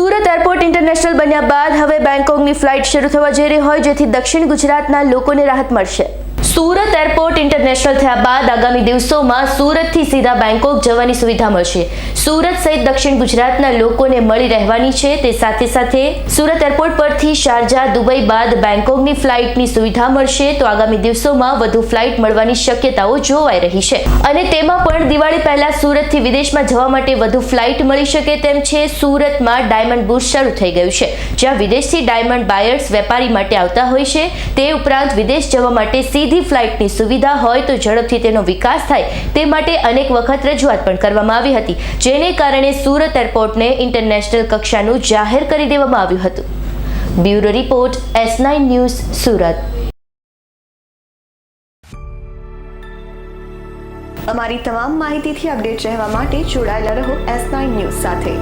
Surat airport international બન્યા બાદ હવે બેંકોકની ફ્લાઇટ શરૂ થવા જઈ રહી હોય, જેથી દક્ષિણ ગુજરાતના લોકોને રાહત મળશે. સુરત એરપોર્ટ ઇન્ટરનેશનલ થયા બાદ આગામી દિવસોમાં સુરતથી સીધા બેંકોક જવાની સુવિધા મળશે. સુરત સહિત દક્ષિણ ગુજરાતના લોકોને મળી રહેવાની છે. તે સાથે સાથે સુરત એરપોર્ટ પરથી શારજા, દુબઈ બાદ બેંકોકની ફ્લાઇટની સુવિધા મળશે. તો આગામી દિવસોમાં વધુ ફ્લાઇટ મળવાની શક્યતાઓ જોવાઈ રહી છે. અને તેમાં પણ દિવાળી પહેલા સુરતથી વિદેશમાં જવા માટે વધુ ફ્લાઇટ મળી શકે તેમ છે. સુરતમાં ડાયમંડ બુશ શરૂ થઈ ગયું છે. જ્યાં વિદેશથી ડાયમંડ બાયર્સ વેપારી માટે આવતા હોય છે. તે ઉપરાંત વિદેશ જવા માટે સીધી ફ્લાઇટની સુવિધા હોય તો ઝડપથી તેનો વિકાસ થાય તે માટે અનેક વખત રજૂઆત પણ કરવામાં આવી હતી, જેને કારણે સુરત એરપોર્ટને ઇન્ટરનેશનલ કક્ષાનું જાહેર કરી દેવામાં આવ્યું હતું. Bureau report, S nine news, Surat. અમારી તમામ માહિતીથી અપડેટ રહેવા માટે જોડાયેલા રહો એસ નાઇન ન્યૂઝ સાથે.